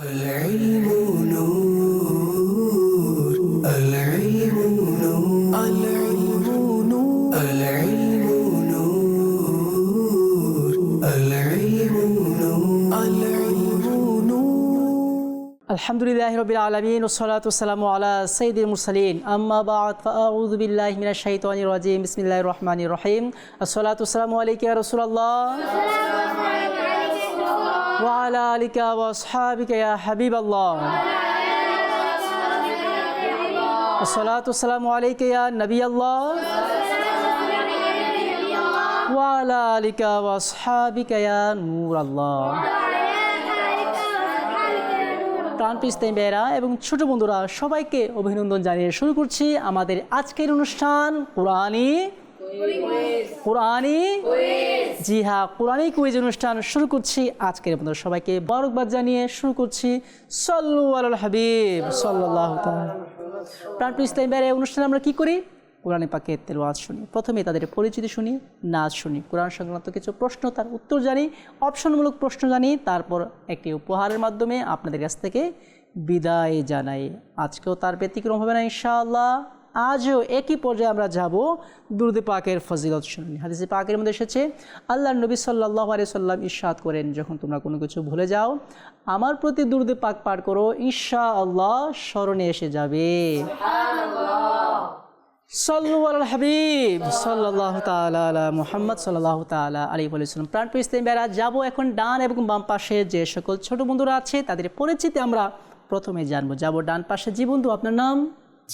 العلم نور العلم نور العلم نور. العلم نور العلم نور. العلم نور. الحمد لله رب العالمين والصلاة والسلام على سيد المرسلين. أما بعد فأعوذ بالله من الشيطان الرجيم. بسم الله الرحمن الرحيم. الصلاة والسلام عليك يا رسول الله. وعلى آلك وأصحابك يا حبيب الله الصلاة والسلام عليك يا نبي الله وعلى آلك وأصحابك يا نور الله প্রাণপ্রিস্তাই বেরা এবং ছোট বন্ধুরা সবাইকে অভিনন্দন জানিয়ে শুরু করছি আমাদের আজকের অনুষ্ঠান কোরআনি কোরআনি জি হ্যাঁ কোরআনি কুইজ অনুষ্ঠান শুরু করছি আজকের মতো। সবাইকে বরকবাদ জানিয়ে শুরু করছি। সল্লু আল হাবিব সাল্লাহ প্রাণপ্রিস্তাই বেরা এই অনুষ্ঠানে আমরা কি করি? কোরআনে পাকে তেলোয়াজ শুনি। প্রথমে তাদের পরিচিতি শুনি নাচ শুনি। কোরআন সংক্রান্ত কিছু প্রশ্ন তার উত্তর জানি অপশনমূলক প্রশ্ন জানি তারপর একটি উপহারের মাধ্যমে আপনাদের কাছ থেকে বিদায় জানাই। আজকেও তার ব্যতিক্রম হবে না ইনশাআল্লাহ। আজও একই পর্যায়ে আমরা যাব দুরুদে পাকের ফজিলত শুনি হাদিসে পাকের মধ্যে এসেছে আল্লাহ নবী সাল্লাহ আলি সাল্লাম ইরশাদ করেন যখন তোমরা কোনো কিছু ভুলে যাও আমার প্রতি দুরুদে পাক পাঠ করো ঈশা আল্লাহ স্মরণে এসে যাবে। সাল্লু আল হাবিব সাল্লাহ তালা মুহাম্মদ সাল্লাহ তালা আলী বলেছিলাম প্রাণ ইসলাম বেড়া যাব এখন ডান এবং বাম পাশে যে সকল ছোট বন্ধুরা আছে তাদের পরিচিতি আমরা প্রথমে জানব। যাব ডান পাশে জি বন্ধু আপনার নাম?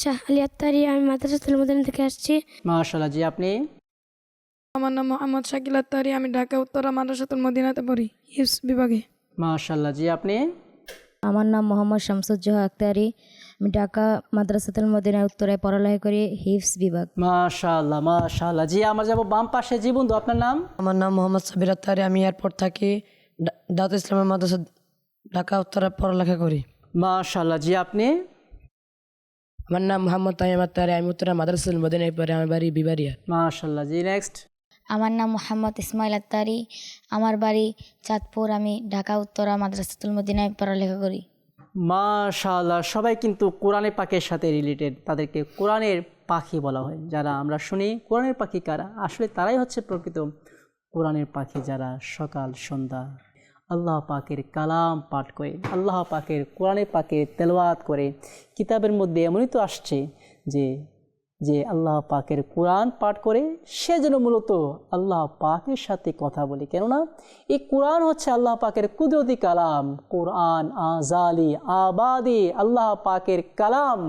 শাহ আলী আত্তারি আমি মাদ্রাসাতুল মদিনা থেকে আসছি। মাশাল্লাহ জি আপনি? আমার নাম মোহাম্মদ শাকিল আত্তারি আমি ঢাকা উত্তরা মাদ্রাসাতুল মদিনাতে পড়ি হিফস বিভাগে। মাশাল্লাহ জি আপনি? আমার নাম মোহাম্মদ শামসুজ্জোহা আক্তারি আমি ঢাকা মাদ্রাসাতুল মদিনা উত্তরায় পড়ালেখা করি হিফস বিভাগ। মাশাল্লাহ মাশাল্লাহ জি আমরা যাব বাম পাশে জি বন্ধু আপনার নাম? আমার নাম মোহাম্মদ সাবির আত্তারি আমি এয়ারপোর্ট থাকি দাউদ ইসলামের মাদ্রাসা ঢাকা উত্তরা পড়ালেখা করি। মাশাল্লাহ জি আপনি? আমার নাম মোহাম্মদ তাইম আত্তারি আমি উত্তরা মাদ্রাসাতুল মদিনায় পরে আমার বাড়ি বিবারিয়া মাশাল্লাহ জি নেক্সট আমার নাম মোহাম্মদ ইসমাইল আত্তারি আমার বাড়ি চাঁদপুর আমি ঢাকা উত্তরা মাদ্রাসাতুল মদিনায় পড়ালেখা করি। মাশাল্লাহ সবাই কিন্তু কোরআনের পাখির সাথে রিলেটেড তাদেরকে কোরআনের পাখি বলা হয়। যারা আমরা শুনি কোরআনের পাখি কারা? আসলে তারাই হচ্ছে প্রকৃত কোরআনের পাখি যারা সকাল সন্ধ্যা আল্লাহ পাকের কালাম পাঠ করে, আল্লাহ পাকের কোরআনের পাকে তেলাওয়াত করে। কিতাবের মধ্যে এমনই তো আসছে যে যে আল্লাহ পাকের কোরআন পাঠ করে সে যেন মূলত আল্লাহ পাকের সাথে কথা বলে। কেননা এই কোরআন হচ্ছে আল্লাহ পাকের কুদরতি কালাম। কোরআন আজালি, আবাদি আল্লাহ পাকের কালাম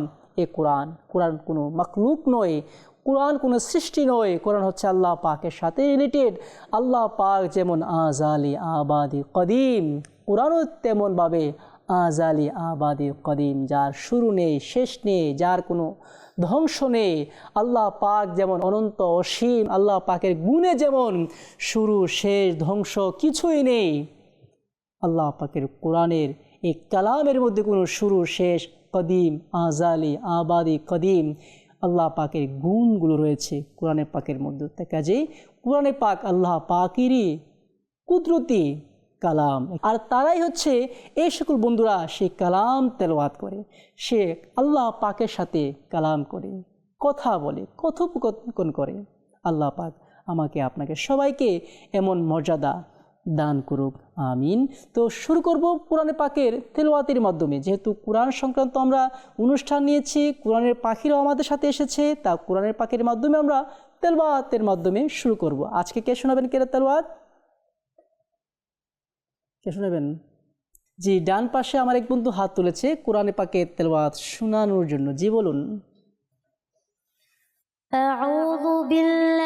এ কোরআন। কোরআন কোনো মখলুক নয় কোরআন কোনো সৃষ্টি নয়। কোরআন হচ্ছে আল্লাহ পাকের সাথে রিলেটেড আল্লাহ পাক যেমন আজালি আবাদি কদিম, কোরআনও তেমনভাবে আজালি আবাদি কদিম, যার শুরু নেই, শেষ নেই, যার কোনো ধ্বংস নেই। আল্লাহ পাক যেমন অনন্ত অসীম, আল্লাহ পাকের গুণে যেমন শুরু, শেষ, ধ্বংস কিছুই নেই। আল্লাহ পাকের কোরআনের এই কালামের মধ্যে কোনো শুরু, শেষ, কদিম, আজালি আবাদি কদিম আল্লাহ পাকের গুণগুলো রয়েছে কোরআনে পাকের মধ্যে। তাই কাজেই কোরআনে পাক আল্লাহ পাকেরই কুদরতি কালাম। আর তারাই হচ্ছে এই সকল বন্ধুরা সে কালাম তেলাওয়াত করে, সে আল্লাহ পাকের সাথে কালাম করে, কথা বলে, কথোপকথন করে। আল্লাহ পাক আমাকে, আপনাকে সবাইকে এমন মর্যাদা দান করুক আমিন তো শুরু করব কোরআনে পাকের তেলাওয়াতের মাধ্যমে যেহেতু কোরআন সংক্রান্ত আমরা অনুষ্ঠান নিয়েছি কোরআনের পাখিরাও আমাদের সাথে এসেছে তা কোরআনের পাখির মাধ্যমে আমরা তেলওয়াতের মাধ্যমে শুরু করব আজকে কে শোনাবেন কে তেলওয়াত কে শোনাবেন জি ডান পাশে আমার এক বন্ধু হাত তুলেছে কোরআনে পাকে তেলওয়াত শোনানোর জন্য জি বলুন أعوذ بالله من الشيطان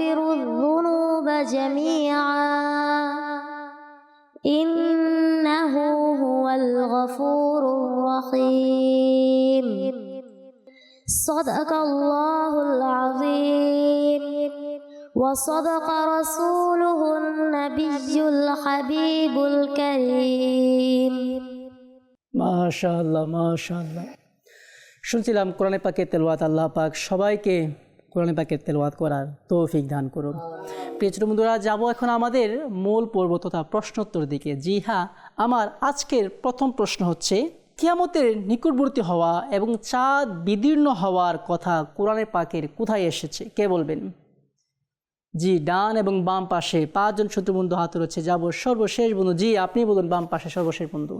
يغفر الذنوب جميعا إنه هو الغفور الرحيم صدق الله العظيم وصدق رسوله النبي الحبيب الكريم ما شاء الله ما شاء الله শুনছিলাম কোরআনে পাকে তেলওয়াত আল্লাহ পাক সবাইকে কোরআনে পাকের তেলওয়াত করার তৌফিক দান করুন প্রিয় ছোট বন্ধুরা যাবো এখন আমাদের মূল পর্ব তথা প্রশ্নোত্তর দিকে জি হ্যাঁ আমার আজকের প্রথম প্রশ্ন হচ্ছে কিয়ামতের নিকটবর্তী হওয়া এবং চাঁদ বিদীর্ণ হওয়ার কথা কোরআনে পাকের কোথায় এসেছে কে বলবেন জি ডান এবং বাম পাশে পাঁচজন শত্রু বন্ধু হাত রয়েছে যাবো সর্বশেষ বন্ধু জি আপনি বলুন বাম পাশে সর্বশেষ বন্ধু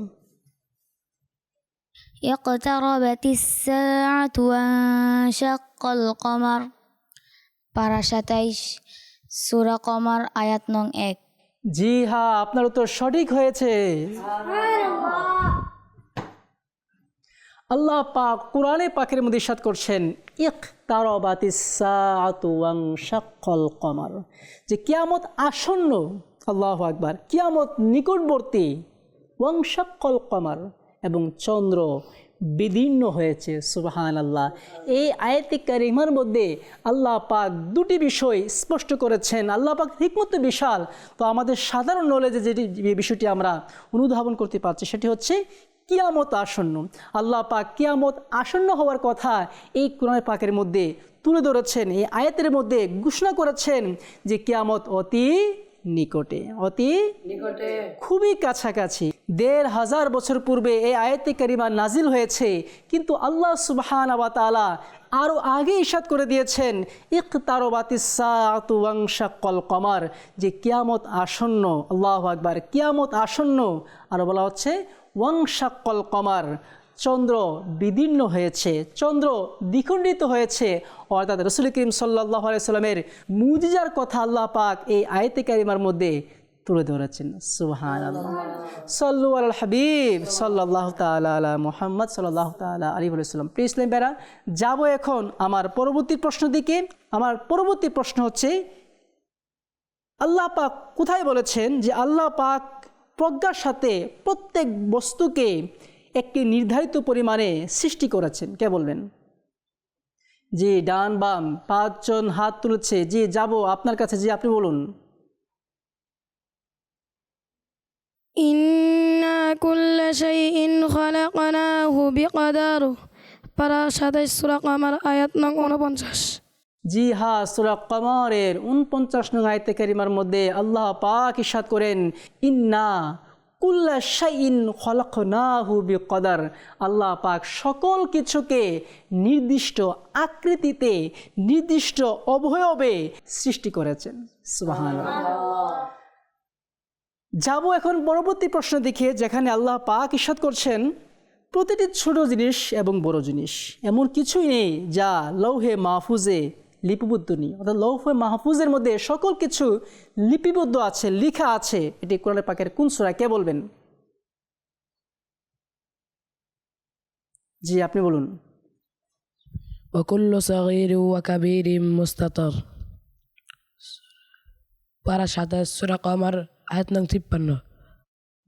اقتربت الساعة وانشق القمر পারা সাতাইশ সুরা কমার আয়াত নং এক। জি হ্যাঁ আপনার উত্তর সঠিক হয়েছে। আল্লাহ পাক কোরআনে পাকের মধ্যে ইরশাদ করছেন ইক তারবাতিসাআতুয়াং শাক্কল কমার। যে কিয়ামত আসন্ন, আল্লাহ আকবার, কিয়ামত নিকটবর্তী ওয়াংশাক্কল কমার এবং চন্দ্র বিদীর্ণ হয়েছে সুবাহান আল্লাহ এই আয়াতি কারিমার মধ্যে আল্লাহ পাক দুটি বিষয় স্পষ্ট করেছেন। আল্লাহ পাক হিকমত বিশাল। তো আমাদের সাধারণ নলেজে যেটি বিষয়টি আমরা অনুধাবন করতে পারছি সেটি হচ্ছে কিয়ামত আসন্ন। আল্লাহ পাক কিয়ামত আসন্ন হওয়ার কথা এই কোরআন পাকের মধ্যে তুলে ধরেছেন, এই আয়াতের মধ্যে ঘোষণা করেছেন যে কিয়ামত অতি নিকটে। অতি নিকটে। খুবই কাছাকাছি। দেড় হাজার বছর পূর্বে এই আয়াতে কারিমা নাজিল হয়েছে কিন্তু আল্লাহ সুবহান আবা তাআলা আরও আগে ইশাদ করে দিয়েছেন ইক তারবাতিসাতুয়াংশাক্কল কমার যে কিয়ামত আসন্ন আল্লাহ আকবার কিয়ামত আসন্ন। আর বলা হচ্ছে ওয়াংশাক্কল কমার চন্দ্র বিদীর্ণ হয়েছে, চন্দ্র দ্বিখণ্ডিত হয়েছে। অর্থাৎ রসুল করিম সাল্লাহ সাল্লামের মুজিজার কথা আল্লাহ পাক এই আয়তে কারিমার মধ্যে তুলে ধরেছেন। সুহান আল্লাহ সাল্লু আল হাবিব সাল্লাহ তালা মোহাম্মদ সাল্লাহ তালা আলী আলাইসাল্লাম প্রিয় ইসলাম বেড়া যাব এখন আমার পরবর্তী প্রশ্ন দিকে। আমার পরবর্তী প্রশ্ন হচ্ছে, আল্লাহ পাক কোথায় বলেছেন যে আল্লাহ পাক প্রজ্ঞার সাথে প্রত্যেক বস্তুকে একটি নির্ধারিত পরিমাণে সৃষ্টি করেছেন। কে বলবেন? যে ডান বাম পাঁচজন হাত তুলেছে যে যাব আপনার কাছে যে আপনি বলুন। ইন্না কুল্লা শাইইন খালাকনাহু বিকদার। পারা সাতাইশ সুরা কমার আয়াত নং জি হা সুরা কমরের উনপঞ্চাশ নং আয়তে কারিমার মধ্যে আল্লাহ পাক ইসাদ করেন ইন্না কুল্লা শাইন খলকনাহু বিকদার। আল্লাহ পাক সকল কিছুকে নির্দিষ্ট আকৃতিতে, নির্দিষ্ট অবয়বে সৃষ্টি করেছেন। সুবহানাল্লাহ। যাব এখন পরবর্তী প্রশ্ন দেখে যেখানে আল্লাহ পাক ইসাদ করছেন, প্রতিটি ছোট জিনিস এবং বড় জিনিস, এমন কিছুই নেই যা লৌহে মাহফুজে লিপিবদ্ধ নেই। অর্থাৎ লৌফে মাহফুজের মধ্যে সকল কিছু লিপিবদ্ধ আছে লিখা আছে। এটি কোরআন পাকের কোন সুরা কে বলবেন? জি আপনি বলুন। ওকুল্ল সগির ওয়া কাবির মুস্তাতর। পারা সাতাশ কমার আয়াত তিপ্পান্ন।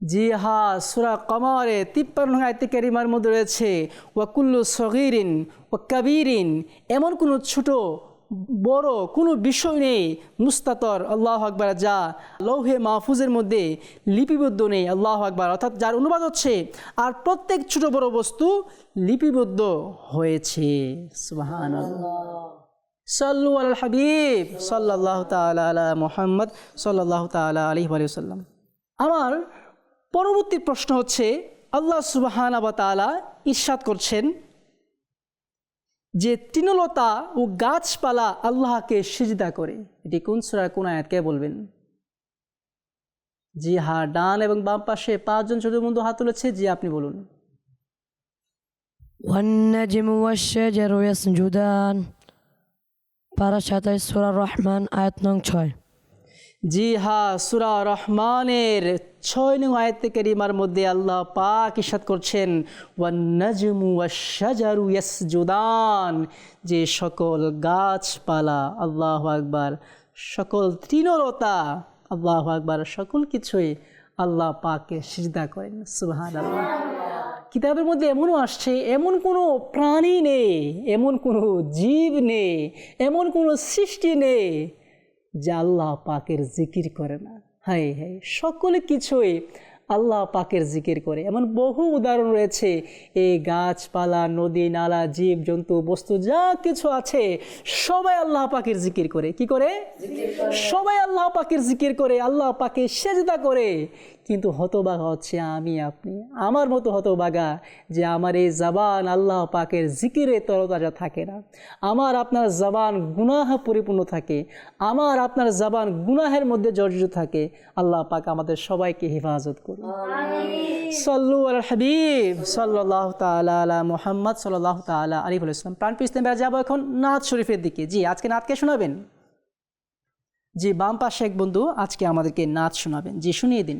জি হা সুরা কমারে তিপ্পান্ন আয়তে ক্যারিমার মধ্যে রয়েছে। ওয়াকুল্লু সগিরিন ও কাবিরিন এমন কোনো ছোটো বড় কোনো বিষয় নেই। মুস্তাতর, আল্লাহ আকবার। যা লৌহে মাহফুজের মধ্যে লিপিবদ্ধ নেই, আল্লাহ আকবার। অর্থাৎ যার অনুবাদ হচ্ছে, আর প্রত্যেক ছোট বড় বস্তু লিপিবদ্ধ হয়েছে। সুবাহান সাল্লু আল হাবিব সাল্লাহ তালা আলা মোহাম্মদ সাল্লাহ তালা আলি সাল্লাম। আমার পরবর্তী প্রশ্ন হচ্ছে, আল্লাহ সুবাহান আবা তালা ইরশাদ করছেন যে তৃণলতা ও গাছপালা আল্লাহকে সিজদা করে। এটি কোন সুরা কোন আয়াতকে বলবেন? জি হা ডান এবং বাম পাশে পাঁচজন ছোট বন্ধু হাত তুলেছে। জি, আপনি বলুন। পারা সাতাইশ সুরা রহমান, আয়াত নং ছয়। জি হা সুরা রহমানের ছয় নং আয়াতে কারিমার মধ্যে আল্লাহ পাক ইসাদ করছেন ওয়ান যে সকল গাছপালা, আল্লাহ আকবার, সকল তৃণলতা, আল্লাহ আকবার, সকল কিছুই আল্লাহ পাকে সিজদা করেন সুবহান আল্লাহ কিতাবের মধ্যে এমনও আসছে, এমন কোনো প্রাণী নেই, এমন কোনো জীব নেই, এমন কোনো সৃষ্টি নেই যা আল্লাহ পাকের জিকির করে না। হাই হাই সকলে কিছুই আল্লাহ পাকের জিকির করে। এমন বহু উদাহরণ রয়েছে এই গাছপালা নদী নালা জীব জন্তু বস্তু যা কিছু আছে সবাই আল্লাহ পাকের জিকির করে। কি করে। সবাই আল্লাহ পাকের জিকির করে আল্লাহ পাকে সেজদা করে। কিন্তু হতবাগা হচ্ছে আমি আপনি। আমার মতো হতবাগা যে আমার এই জবান আল্লাহ পাকের জিকিরে তরতাজা থাকে না। আমার আপনার জবান গুনাহ পরিপূর্ণ থাকে। আমার আপনার জবান গুনাহের মধ্যে জর্জরিত থাকে। আল্লাহ পাক আমাদের সবাইকে হেফাজত করুন। সল্লু আল হাবিব সাল্লাহ তালা আলা মোহাম্মদ সাল্লাহ তালা আলিফুল ইসলাম প্রাণ ইসলাম যাব এখন নাথ শরীফের দিকে। জি আজকে নাথকে শোনাবেন? জি বাম পাশে এক বন্ধু আজকে আমাদেরকে নাচ শোনাবেন। জি শুনিয়ে দিন।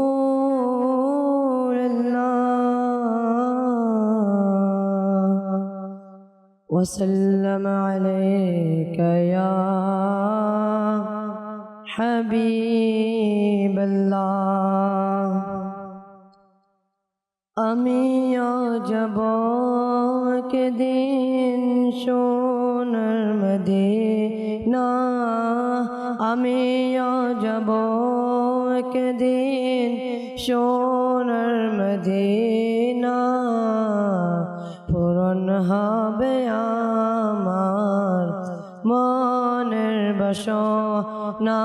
وسلم عليك يا حبيب الله আমি যাব কে দিন সোনার মদিনা আমি যাব কে দিন সোনার মদিনা পূরণ হবে মনের বাসনা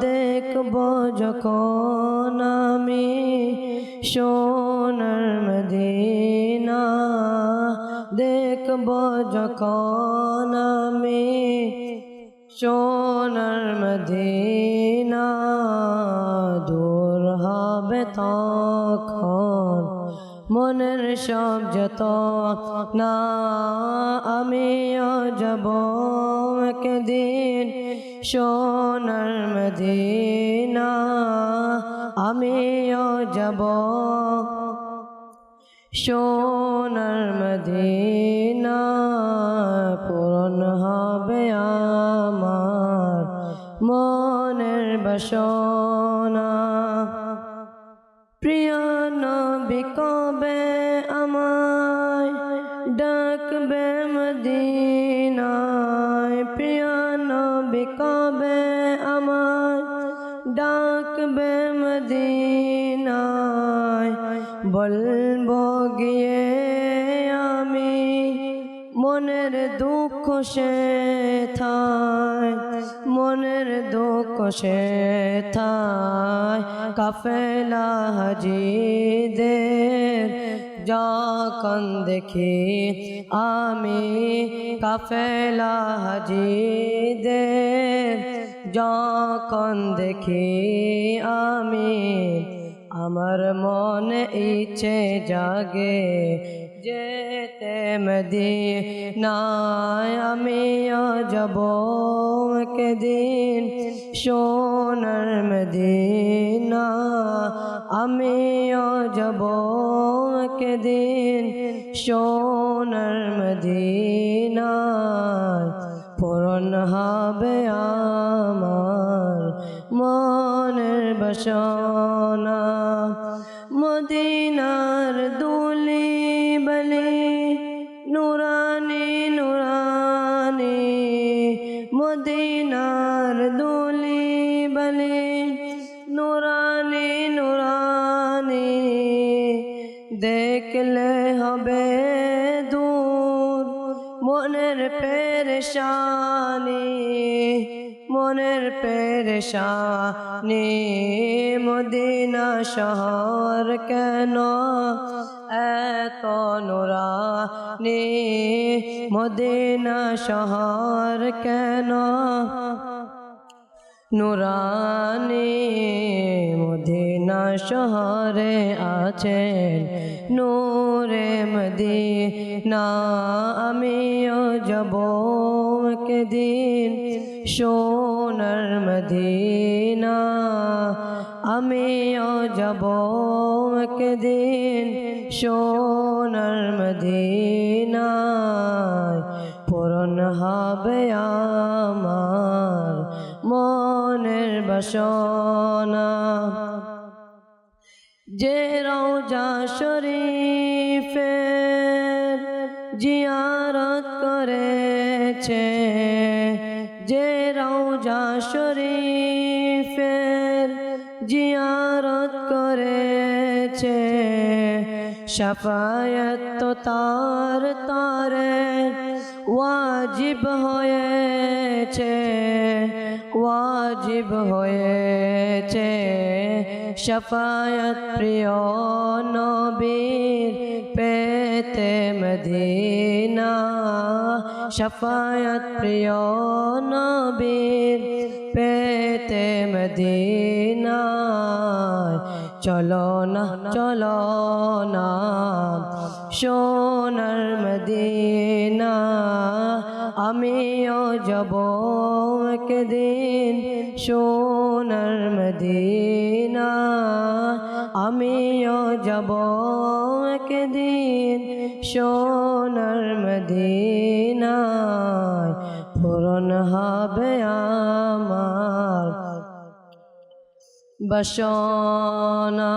দেখব যখন আমি সোনার মদিনা। দেখব যখন আমি সোনার মদিনা। দূর হবে তখন মনের সব যত না আমিও যাব। একদিন সোনার মদিনা আমিও যাব। সোনার মদিনা পূরণ হবে আমার মনের বাসনা। প্রিয় নবী ডাকবে মদিনায়, প্রিয় নবী, কবে আমায় ডাকবে মদিনায়? বলব গিয়ে আমি মনের দুঃখ সে থায়, মনের দুঃখ সে থায়। কাফেলা হাজিদের যখন দেখি আমি কাফেলা হাজিদের, যখন দেখি আমি আমার মনে ইচ্ছে জাগে যেতে মদিনায় আমিও যাব একদিন সোনার মদিনা আমিও যাব একদিন সোনার মদিনা পূরণ হবে আমার মনের বাসনা। মদিনার দেখলে হবে দূর। মনের পেরেশানি মনের পেরেশানি। মদিনা শহর কেন এত নুরানি? মদিনা শহর কেন নুরানি মদিনা শহরে আছেন। নূরে মদিনা আমিও যাব একদিন। সোনার মদিনা আমিও যাব একদিন। সোনার মদিনা পূরণ হবে আমার বাসনা যে রওজা শরীফের জিয়ারত করেছে, যে রওজা শরীফের জিয়ারত করেছে, শাফায়াত তো তার তারে ওয়াজিব হয়েছে। ওয়াজিব হয়েছে শাফায়াত প্রিয় নবীর পেতে মদিনা শাফায়াত প্রিয় নবীর পেতে মদিনা চলো না চলো না সোনার মদিনা আমিও যাব একদিন সোনার মদিনা, আমিও যাব একদিন সোনার মদিনা পূরণ হবে আমার বসনা।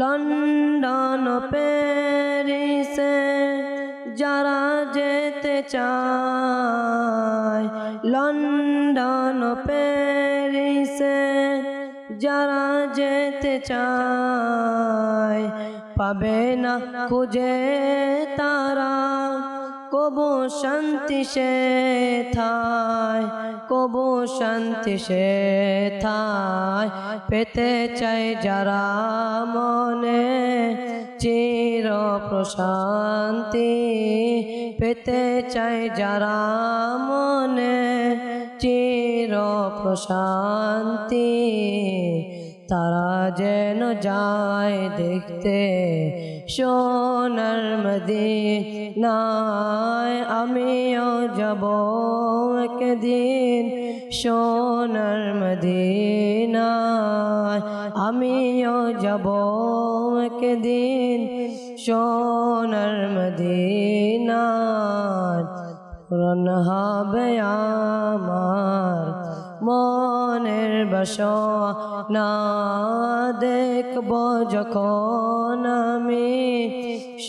লন্ডন প্যারিসে যারা যেতে চায়, লন্ডন চায় পাবে না খুঁজে তারা, কবু শান্তি সে থায়, কবু শান্তি সে থায়। পেতে চাই যারা মনে চির প্রশান্তি, পেতে চাই যারা মনে চির প্রশান্তি। তারা যেন যায় দেখতে। সোনার মদিনায় আমিও যাব একদিন। সোনার মদিনায় আমিও যাব একদিন। সোনার মদিনায় পূরণ হবে আমার মনের বাসনা দেখব যখন আমি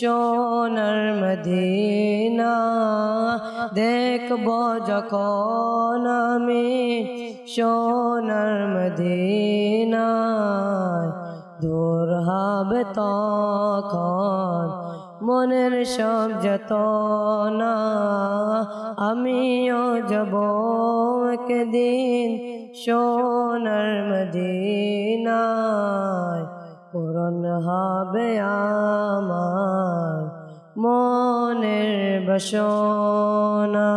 সোনার মদিনা। দেখব যখন আমি সোনার মদিনা দূর হবে তখন মনের সব যত না আমিও যাব একদিন সোনার মদিনায়। পূরণ হবে আমার মনের বসনা।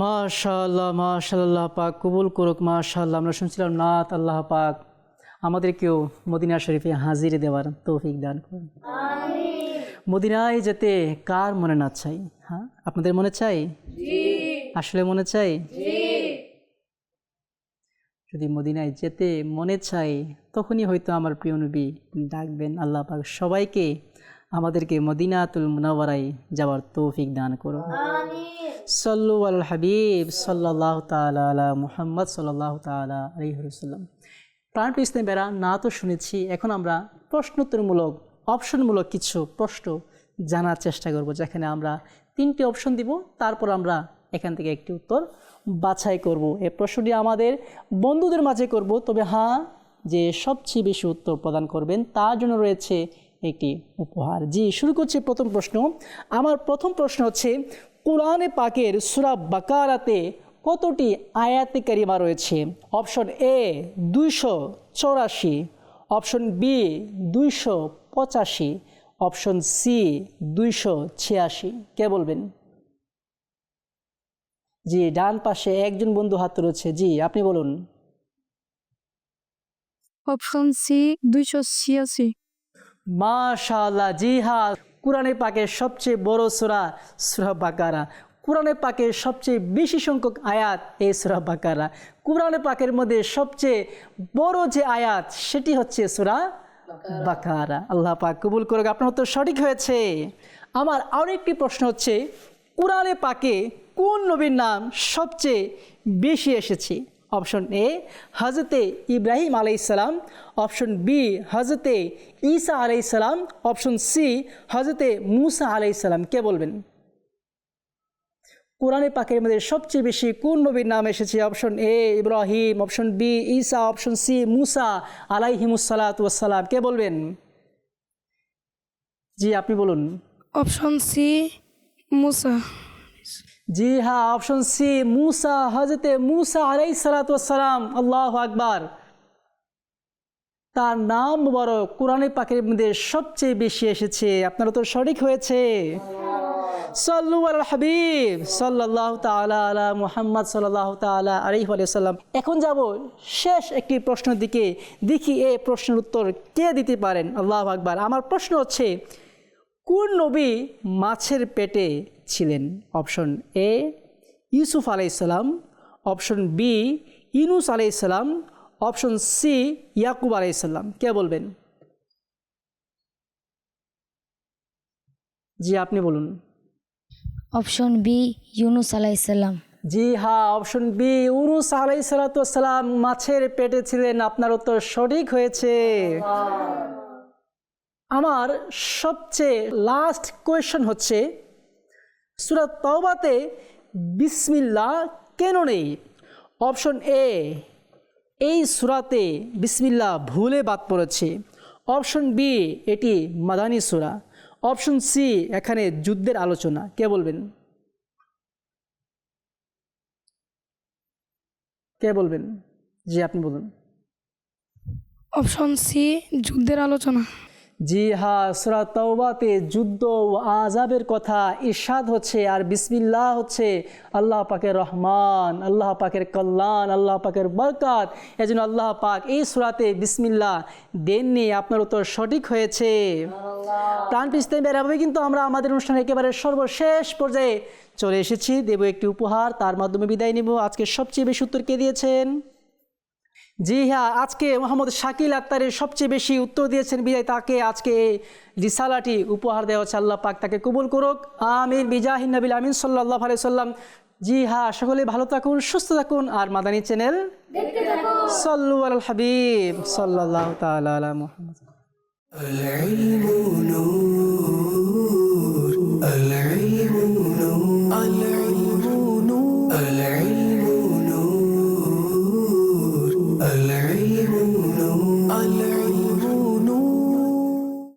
মাশাল্লাহ মাশাল্লাহ পাক কবুল করুক মাশাল্লাহ আমরা শুনছিলাম নাথ আল্লাহ পাক। আমাদেরকেও মদিনা শরীফে হাজির দেওয়ার তৌফিক দান করুন। মদিনায় যেতে কার মনে না চাই? হ্যাঁ? আপনাদের মনে চাই? আসলে মনে চাই? যদি মদিনায় যেতে মনে চাই, তখনই হয়তো আমার প্রিয় নবী ডাকবেন। আল্লাহ পাক সবাইকে আমাদেরকে মদিনাতুল মুনাওয়ারায় যাওয়ার তৌফিক দান করুন। সাল্লু আল হাবিব সাল্লাহ তালা মুহাম্মদ সাল্লাহ তালা আলহিহাল্লাম প্রাণ ইসলাম বেড়া না তো শুনেছি, এখন আমরা প্রশ্নোত্তরমূলক, অপশনমূলক কিছু প্রশ্ন জানার চেষ্টা করব, যেখানে আমরা তিনটি অপশন দিব, তারপর আমরা এখান থেকে একটি উত্তর বাছাই করব। এই প্রশ্নটি আমাদের বন্ধুদের মাঝে করব, তবে হ্যাঁ যে সবচেয়ে বেশি উত্তর প্রদান করবেন, তার জন্য রয়েছে একটি উপহার। জি, শুরু করছি প্রথম প্রশ্ন। আমার প্রথম প্রশ্ন হচ্ছে, কোরআনে পাকের সুরা বাকারাতে কতটি আয়াতে কারিমা রয়েছে? অপশন এ দুইশো চৌরাশি। অপশন বি দুইশো পঁচাশি। অপশন সি দুইশো ছিয়াশি। কে বলবেন? জি ডান পাশে একজন বন্ধু হাত রয়েছে। জি আপনি বলুন। অপশন সি দুইশো ছিয়াশি। মাশাআল্লাহ জি হ্যাঁ। কোরআনে পাকের সবচেয়ে বড় সূরা সূরা বাকারা। কোরআনে পাকের সবচেয়ে বেশি সংখ্যক আয়াত এই সূরা বাকারা। কোরআনে পাকের মধ্যে সবচেয়ে বড় যে আয়াত, সেটি হচ্ছে সূরা বাকারা। আল্লাহ পাক কবুল করুক, আপনার উত্তর সঠিক হয়েছে। আমার আরও একটি প্রশ্ন হচ্ছে কোরআনে পাকে কোন নবীর নাম সবচেয়ে বেশি এসেছে? অপশন এ হজরতে ইব্রাহিম আলাইসালাম অপশন বি হজরতে ঈসা আলাইসালাম অপশন সি হজরতে মুসা আলাইসালাম কে বলবেন? কোরআনে পাকের মধ্যে সবচেয়ে বেশি কোন নবীর নাম এসেছে? Option A Ibrahim option B Isa option C Musa আলাইহিমুসালাতাম কে বলবেন? জি আপনি বলুন। অপশন সি মুসা। জি হ্যাঁ অপশন সি মুসা হজরতে মুসা আলাই সালাতাম আল্লাহ আকবার। তার নাম বড় কোরআনে পাকের মধ্যে সবচেয়ে বেশি এসেছে। আপনারা তো সঠিক হয়েছে। সাল্লু আল হাবিব সাল্লাহ তালা আলা মুহাম্মদ সাল্লাহ তালা আলহি সাল্লাম। এখন যাব শেষ একটি প্রশ্নের দিকে। দেখি এই প্রশ্নের উত্তর কে দিতে পারেন? আল্লাহ আকবার। আমার প্রশ্ন হচ্ছে, কোন নবী মাছের পেটে ছিলেন? অপশন এ, ইউসুফ আলাইসাল্লাম অপশন বি, ইনুস আলাইসাল্লাম অপশন সি, ইয়াকুব আলাইসাল্লাম কে বলবেন? জি, আপনি বলুন। অপশন বি ইউনুস আলাইসাল্লাম জি হ্যাঁ অপশন বি উরুস আলাইসালাম মাছের পেটে ছিলেন, আপনার উত্তর সঠিক হয়েছে। আমার সবচেয়ে লাস্ট কোয়েশ্চন হচ্ছে সুরাত তওবাতে বিসমিল্লা কেন নেই? অপশন এ এই সুরাতে বিসমিল্লা ভুলে বাদ পড়েছে। অপশন বি এটি মাদানী সুরা। অপশন সি, এখানে যুদ্ধের আলোচনা। কে বলবেন? কে বলবেন? জি, আপনি বলুন। অপশন সি, যুদ্ধের আলোচনা। জি হ্যাঁ সুরা তওবাতে যুদ্ধ ও আজাবের কথা ইরশাদ হচ্ছে আর বিসমিল্লাহ হচ্ছে আল্লাহ পাকের রহমান, আল্লাহ পাকের কল্যাণ, আল্লাহ পাকের বরকাত। এজন্য আল্লাহ পাক এই সুরাতে বিসমিল্লাহ দেননি আপনার উত্তর সঠিক হয়েছে। প্রাণ ইসলাম এভাবে কিন্তু আমরা আমাদের অনুষ্ঠানে একেবারে সর্বশেষ পর্যায়ে চলে এসেছি। দেব একটি উপহার, তার মাধ্যমে বিদায় নেব। আজকে সবচেয়ে বেশি উত্তর কে দিয়েছেন? জি হ্যাঁ আজকে মোহাম্মদ শাকিল আক্তারের সবচেয়ে বেশি উত্তর দিয়েছেন বিজয় তাকে আজকে এই রিসালাটি উপহার দেওয়া হচ্ছে আল্লাহ পাক তাকে কবুল করুক। আমির বিজাহিন নবিল আমিন সাল্লাহ আলি সাল্লাম জি হ্যাঁ সকলে ভালো থাকুন সুস্থ থাকুন আর মাদানী চ্যানেল সল্লু আল হাবিব সাল্লাহ মোহাম্মদ।